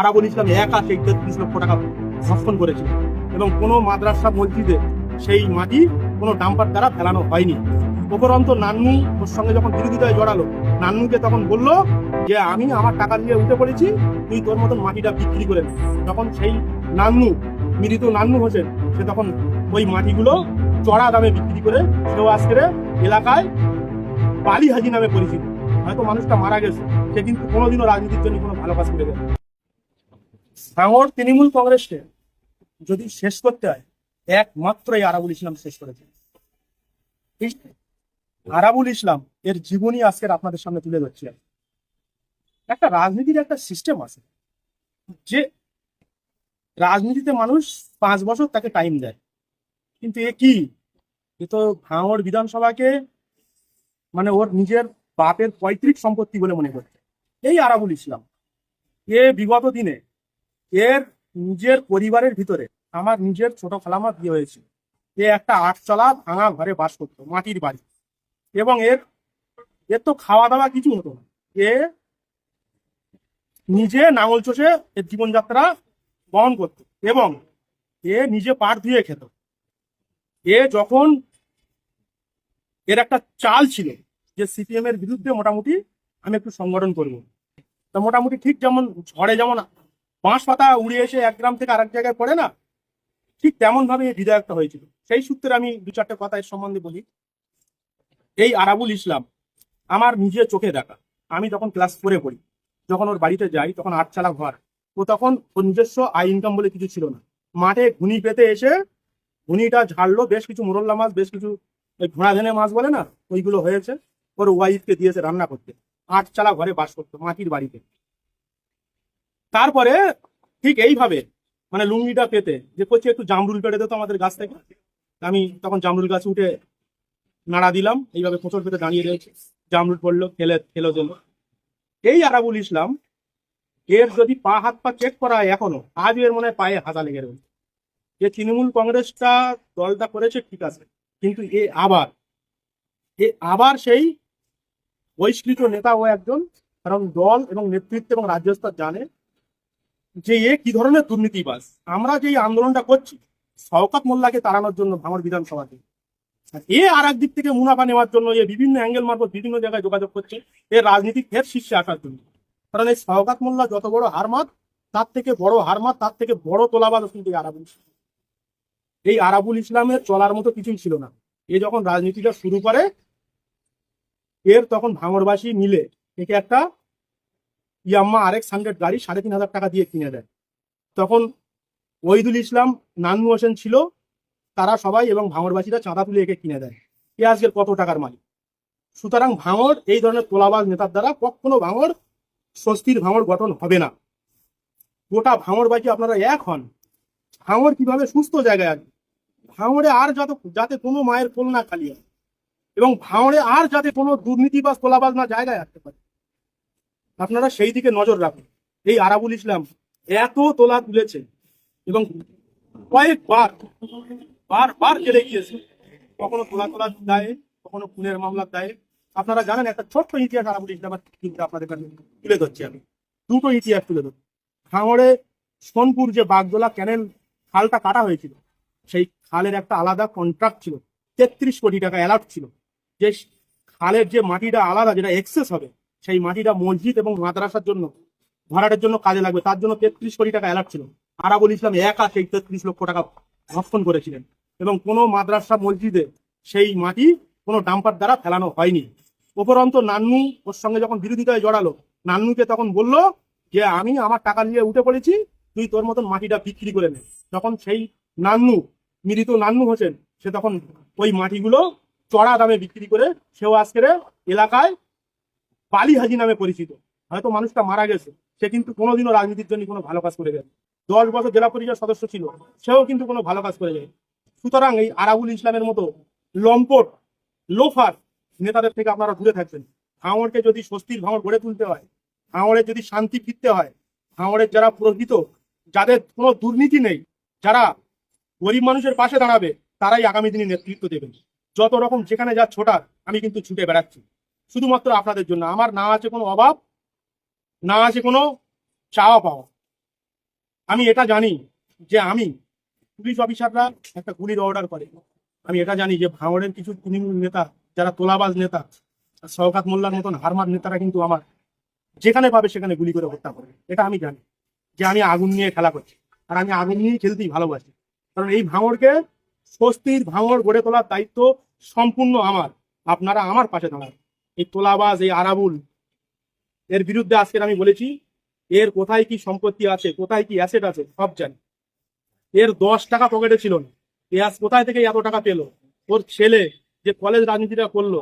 আরাবুল ইসলাম একা সেই তেত্রিশ লক্ষ টাকা ধর্ষণ করেছিল এবং কোনো মাদ্রাসা মসজিদে সেই মাটি, কোনো ডাম্পার দ্বারা ফেলানো হয়নি। উপরন্ত নান্নু ওর সঙ্গে যখন বিরোধিতায় জড়ালো, নান্নুকে তখন বলল যে, আমি আমার টাকা দিয়ে উঠে পড়েছি, তুই তোর মতন মাটিটা বিক্রি করে তখন সেই নান্নু, মৃত নান্নু হোসেন, সে তখন ওই মাটিগুলো চড়া দামে বিক্রি করে সেও আজকের এলাকায় বালি হাজি নামে পরিচিত। হয়তো মানুষটা মারা গেছে, সে কিন্তু কোনোদিনও রাজনীতির জন্য কোনো ভালো কাজ করে দেয় ভাঙড় তৃণমূল কংগ্রেসকে যদি শেষ করতে হয়, একমাত্র এই আরাবুল ইসলাম শেষ করেছে। আরাবুল ইসলাম এর জীবনী আজকের আপনাদের সামনে তুলে ধরছি একটা রাজনীতির একটা সিস্টেম আছে, যে রাজনীতিতে মানুষ পাঁচ বছর তাকে টাইম দেয়। কিন্তু এ কি? এ তো ভাঙড় বিধানসভাকে মানে ওর নিজের বাপের পৈতৃক সম্পত্তি বলে মনে করছে। এই আরাবুল ইসলাম, এ বিগত দিনে এর নিজের পরিবারের ভিতরে আমার নিজের ছোট খালামার বিয়ে হয়েছিল। এ একটা আটচলা ভাঙা ঘরে বাস করতো, মাটির বাড়ি। এবং এর এর তো খাওয়া দাওয়া কিছু হতো না। এ নিজে নাঙল চষে এর জীবনযাত্রা বহন করত এবং এ নিজে পাট ধুয়ে খেত। এ যখন এর একটা চাল ছিল যে সিপিএম এর বিরুদ্ধে মোটামুটি আমি একটু সংগঠন করব। তা মোটামুটি ঠিক যেমন ঝড়ে যেমন বাঁশ পাতা উড়ে এসে এক গ্রাম থেকে আরেক জায়গায় পড়ে না? ঠিক তেমন ভাবে এই হয়েছিল। সেই সূত্রে আমি দু চারটে কথা এর সম্বন্ধে বলি। এই আরাবুল ইসলাম আমার নিজের চোখে দেখা। আমি যখন ক্লাস ফোরে পড়ি, যখন ওর বাড়িতে যাই, তখন আটচালা ঘর। ও তখন ওর নিজস্ব আই ইনকাম বলে কিছু ছিল না। মাঠে ঘুনি পেতে এসে ঘুনিটা ঝাড়লো, বেশ কিছু মোরল্লা মাছ, বেশ কিছু ওই ঘোড়া ধেনে মাছ বলে না? ওইগুলো হয়েছে। ওর ওয়াইফকে দিয়েছে রান্না করতে। আটচালা ঘরে বাস করতো মাটির বাড়িতে। তারপরে ঠিক এইভাবে মানে লুঙ্গিটা পেতে, যে করছে একটু জামরুল পেটে দিত আমাদের গাছ থেকে। আমি তখন জামরুল গাছ উঠে নাড়া দিলাম, এইভাবে কোচর পেতে দাঁড়িয়ে রয়েছে। জামরুল পড়ল, খেলে, খেলো দিল এই আরাবুল ইসলাম, এর যদি পা, হাত, পা চেক করা হয় এখনও আজ এর মনে হয় পায়ে হাতা লেগে রয়েছে। যে তৃণমূল কংগ্রেসটা দলটা করেছে, ঠিক আছে। কিন্তু এ আবার এ আবার সেই বহিষ্কৃত নেতা ও একজন, কারণ দল এবং নেতৃত্ব এবং রাজ্য স্তর জানে যে এ কি ধরনের দুর্নীতিবাস আমরা যে আন্দোলনটা করছি, শওকত মোল্লাকে তাড়ানোর জন্য ভাঙর বিধানসভাতে। এ আর দিক থেকে মুনাফা নেওয়ার জন্য এ বিভিন্ন অ্যাঙ্গেল মারফত বিভিন্ন জায়গায় যোগাযোগ করছে এর রাজনীতিক ফের শীর্ষে আসার জন্য। কারণ এই শওকাত মোল্লা যত বড় হারমাত তার থেকে বড় হারমাত তার থেকে বড় তোলাবাদ কিন্তু আরাবুল ইসলাম। এই আরাবুল ইসলামের চলার মতো কিছুই ছিল না। এ যখন রাজনীতিটা শুরু করে, এর তখন ভাঙরবাসী মিলে একে একটা ইয়াম্মা আরেক্স হান্ড্রেড গাড়ি সাড়ে তিন হাজার টাকা দিয়ে কিনে দেয়। তখন ওহিদুল ইসলাম নান্নু হোসেন ছিল, তারা সবাই এবং ভাঙরবাসীরা চাঁদা তুলে একে কিনে দেয়। এ আজকের কত টাকার মালিক? সুতরাং ভাঙর এই ধরনের তোলাবাজ নেতার দ্বারা কখনো ভাঙর স্বস্তির ভাঙর গঠন হবে না। গোটা ভাঙরবাসী আপনারা এক হন। ভাঙর কীভাবে সুস্থ জায়গায় আসবে? ভাঙরে আর যাতে যাতে কোনো মায়ের কোল না খালি এবং ভাঙরে আর যাতে কোনো দুর্নীতি বা তোলাবাজ না জায়গায় আসতে পারে। আপনারা সেই দিকে নজর রাখুন। এই আরাবুল ইসলাম এত তোলা তুলেছে এবং কয়েকবার, বারবার জেলে গিয়েছে। কখনো তোলা তোলা দায়ে, কখনো খুনের মামলার দায়ে। আপনারা জানেন, একটা ছোট্ট ইতিহাস আরাবুল ইসলামের কিন্তু আপনাদের কাছে তুলে ধরছি আমি। দুটো ইতিহাস তুলে ধরছি। ভাঙড়ে সোনপুর যে বাগদোলা ক্যানেল খালটা কাটা হয়েছিল, সেই খালের একটা আলাদা কন্ট্রাক্ট ছিল। তেত্রিশ কোটি টাকা অ্যালার্ট ছিল। যে খালের যে মাটিটা আলাদা, যেটা এক্সেস হবে সেই মাটিটা মসজিদ এবং মাদ্রাসার জন্য, ভাড়াটার জন্য কাজে লাগবে। তার জন্য তেত্রিশ কোটি টাকা অ্যালার্ট ছিল। আরাবুল ইসলাম একা সেই তেত্রিশ লক্ষ টাকা ধর্ষণ করেছিলেন। এবং কোনো মাদ্রাসা মসজিদে সেই মাটি কোনো ডাম্পার দ্বারা ফেলানো হয়নি। উপরন্ত নান্নু ওর সঙ্গে যখন বিরোধিতায় জড়ালো, নান্নুকে তখন বলল যে, আমি আমার টাকা নিয়ে উঠে পড়েছি, তুই তোর মতন মাটিটা বিক্রি করে নে। তখন সেই নান্নু, মৃত নান্নু হোসেন, সে তখন ওই মাটিগুলো চড়া দামে বিক্রি করে সেও আজকের এলাকায় বালি হাজি নামে পরিচিত। হয়তো মানুষটা মারা গেছে, সে কিন্তু কোনোদিনও রাজনীতির জন্য কোনো ভালো কাজ করে গেছে দশ বছর জেলা পরিষদ সদস্য ছিল, সেও কিন্তু কোনো ভালো কাজ করে যায় সুতরাং এই আরাবুল ইসলামের মতো লম্পট লোফার নেতাদের থেকে আপনারা দূরে থাকবেন। ভাঙড়কে যদি স্বস্তির ভাঙড় গড়ে তুলতে হয়, ভাঙড়ে যদি শান্তি ফিরতে হয়, ভাঙড়ের যারা প্রকৃত যাদের কোনো দুর্নীতি নেই, যারা গরিব মানুষের পাশে দাঁড়াবে, তারাই আগামী দিনে নেতৃত্ব দেবেন। যত রকম যেখানে যা ছোটার, আমি কিন্তু ছুটে বেড়াচ্ছি। শুধুমাত্র আপনাদের জন্য। আমার না আছে কোনো অভাব, না আছে কোনো চাওয়া পাওয়া। আমি এটা জানি যে আমি পুলিশ অফিসাররা একটা গুলির অর্ডার করে। আমি এটা জানি যে ভাঙড়ের কিছু তৃণমূল নেতা, যারা তোলাবাজ নেতা, শওকাত মোল্লার মতন হারমার নেতারা কিন্তু আমার যেখানে পাবে সেখানে গুলি করে হত্যা করে এটা আমি জানি যে আমি আগুন নিয়ে খেলা করছি। আর আমি আগুন নিয়ে খেলতেই ভালোবাসি। কারণ এই ভাঙড়কে স্বস্তির ভাঙড় গড়ে তোলার দায়িত্ব সম্পূর্ণ আমার। আপনারা আমার পাশে দাঁড়ান। এই তোলাবাজ, এই আরাবুল, এর বিরুদ্ধে আজকের আমি বলেছি, এর কোথায় কি সম্পত্তি আছে, কোথায় কি অ্যাসেট আছে, সব জানি। এর দশ টাকা পকেটে ছিল না। এ আজ কোথায় থেকে এত টাকা পেল? ওর ছেলে যে কলেজ রাজনীতিটা করল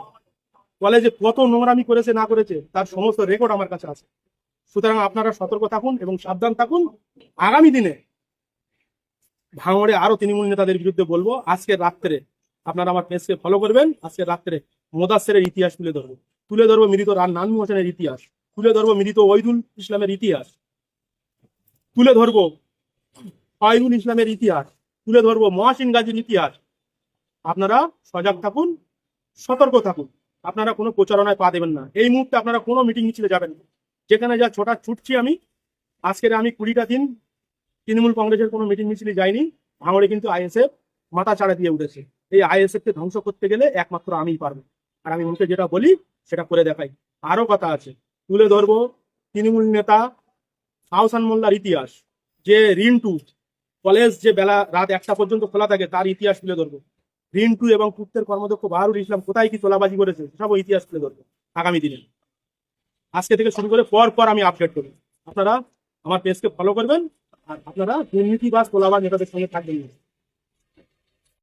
কলেজে কত নোংরামি করেছে, না করেছে, তার সমস্ত রেকর্ড আমার কাছে আছে। সুতরাং আপনারা সতর্ক থাকুন এবং সাবধান থাকুন। আগামী দিনে ভাঙড়ে আরও তৃণমূল নেতাদের বিরুদ্ধে বলব, আজকের রাত্রে আপনারা আমার পেজকে ফলো করবেন। আজকের রাত্রে মোদাসের ইতিহাস তুলে ধরবো। তুলে ধরবো মৃত নানমু হোসেনের ইতিহাস। তুলে ধরবো মৃত ওইদুল ইসলামের ইতিহাস। তুলে ধরবো ফয়রুল ইসলামের ইতিহাস। তুলে ধরবো মহাসিন গাজীর ইতিহাস। আপনারা সজাগ থাকুন, সতর্ক থাকুন। আপনারা কোনো প্রচারণায় পা দেবেন না। এই মুহূর্তে আপনারা কোনো মিটিং মিছিলে যাবেন না। যেখানে যা ছোটা ছুটছি আমি, আজকের আমি কুড়িটা দিন তৃণমূল কংগ্রেসের কোনো মিটিং মিছিলে যাইনি। ভাঙড়ে কিন্তু আইএসএফ মাথা চাড়া দিয়ে উঠেছে। এই আইএসএফ কে ধ্বংস করতে গেলে একমাত্র আমিই পারব। আর আমি মুখে যেটা বলি, সেটা করে দেখাই। আরও কথা আছে। তুলে ধরবো তৃণমূল নেতা আহসান মোল্লার ইতিহাস। যে রিন্টু কলেজ যে বেলা রাত একটা পর্যন্ত খোলা থাকে, তার ইতিহাস তুলে ধরবো। রিন্টু এবং পুত্রের কর্মদক্ষ বাহারুল ইসলাম কোথায় কি তোলাবাজি করেছে সব ইতিহাস তুলে ধরবো আগামী দিনে। আজকে থেকে শুরু করে পর পর আমি আপডেট করব। আপনারা আমার পেজকে ফলো করবেন আর আপনারা দুর্নীতি বা তোলাবাজ নেতাদের সঙ্গে থাকবেন।